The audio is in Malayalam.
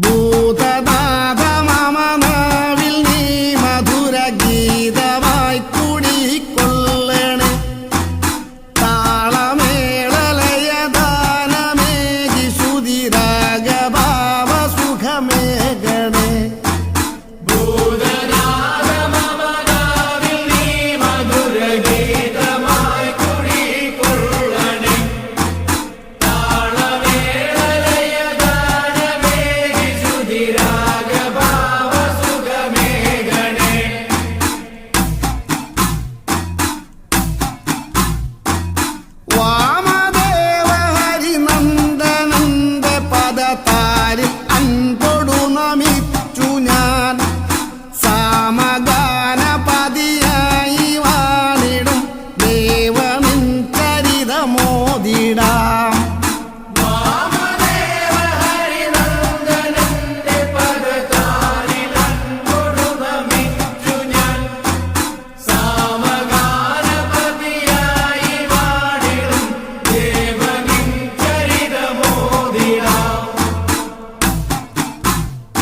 不再把 കർത്താവിൽ അൻപോടു നമിച്ചു ഞാൻ. സാമഗാനപതിയായി വാണിടും. ദേവമിൻ ചരിതമോദിടാം